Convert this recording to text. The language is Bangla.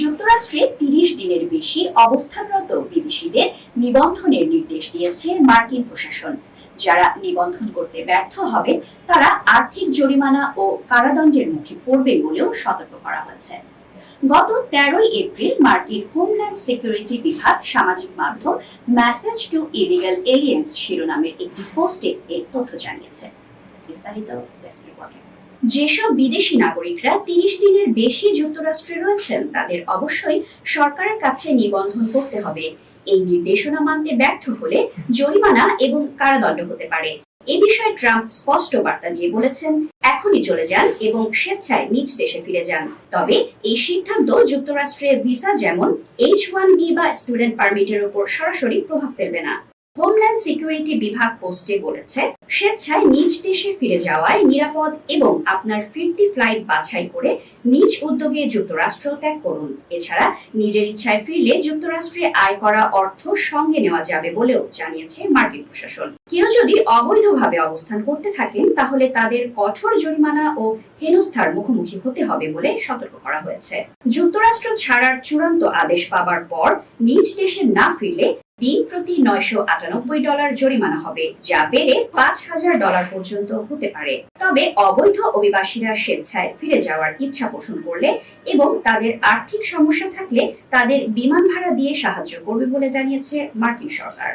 যুক্তরাষ্ট্রে তিরিশ দিনের বেশি অবস্থানরত বিদেশিদের নিবন্ধনের নির্দেশ দিয়েছে মার্কিন প্রশাসন। যারা নিবন্ধন করতে ব্যর্থ হবে, তারা আর্থিক জরিমানা ও কারাদণ্ডের মুখে পড়বে বলেও সতর্ক করা হয়েছে। গত তেরোই এপ্রিল মার্কিন হোমল্যান্ড সিকিউরিটি বিভাগ সামাজিক মাধ্যম মেসেজ টু ইলিগাল এলিয়েন্স শিরোনামের একটি পোস্টে এই তথ্য জানিয়েছে। বিস্তারিত যেসব বিদেশি নাগরিকরা তিরিশ দিনের বেশি যুক্তরাষ্ট্রে রয়েছেন, তাদের অবশ্যই সরকারের কাছে নিবন্ধন করতে হবে। এই নির্দেশনা মানতে ব্যর্থ হলে জরিমানা এবং কারাদণ্ড হতে পারে। এ বিষয়ে ট্রাম্প স্পষ্ট বার্তা দিয়ে বলেছেন, এখনই চলে যান এবং স্বেচ্ছায় নিজ দেশে ফিরে যান। তবে এই সিদ্ধান্ত যুক্তরাষ্ট্রে ভিসা যেমন এইচ ওয়ান বি বা স্টুডেন্ট পারমিটের উপর সরাসরি প্রভাব ফেলবে না। হোমল্যান্ড সিকিউরিটি বিভাগ পোস্টে বলেছে, স্বেচ্ছায় নিজ দেশে ফিরে যাওয়ায় নিরাপদ এবং আপনার ফিরতি ফ্লাইট বাছাই করে নিজ উদ্যোগে যুক্তরাষ্ট্র ত্যাগ করুন। এছাড়া নিজের ইচ্ছায় ফিরলে যুক্তরাষ্ট্রে আয় করা অর্থ সঙ্গে নেওয়া যাবে বলেও জানিয়েছে মার্কিন প্রশাসন। কেউ যদি অবৈধভাবে অবস্থান করতে থাকেন, তাহলে তাদের কঠোর জরিমানা ও হেনস্থার মুখোমুখি হতে হবে বলে সতর্ক করা হয়েছে। যুক্তরাষ্ট্র ছাড়ার চূড়ান্ত আদেশ পাবার পর নিজ দেশে না ফিরলে দিন প্রতি নয়শো আটানব্বই ডলার জরিমানা হবে, যা বেড়ে পাঁচ হাজার ডলার পর্যন্ত হতে পারে। তবে অবৈধ অভিবাসীরা স্বেচ্ছায় ফিরে যাওয়ার ইচ্ছা পোষণ করলে এবং তাদের আর্থিক সমস্যা থাকলে তাদের বিমান ভাড়া দিয়ে সাহায্য করবে বলে জানিয়েছে মার্কিন সরকার।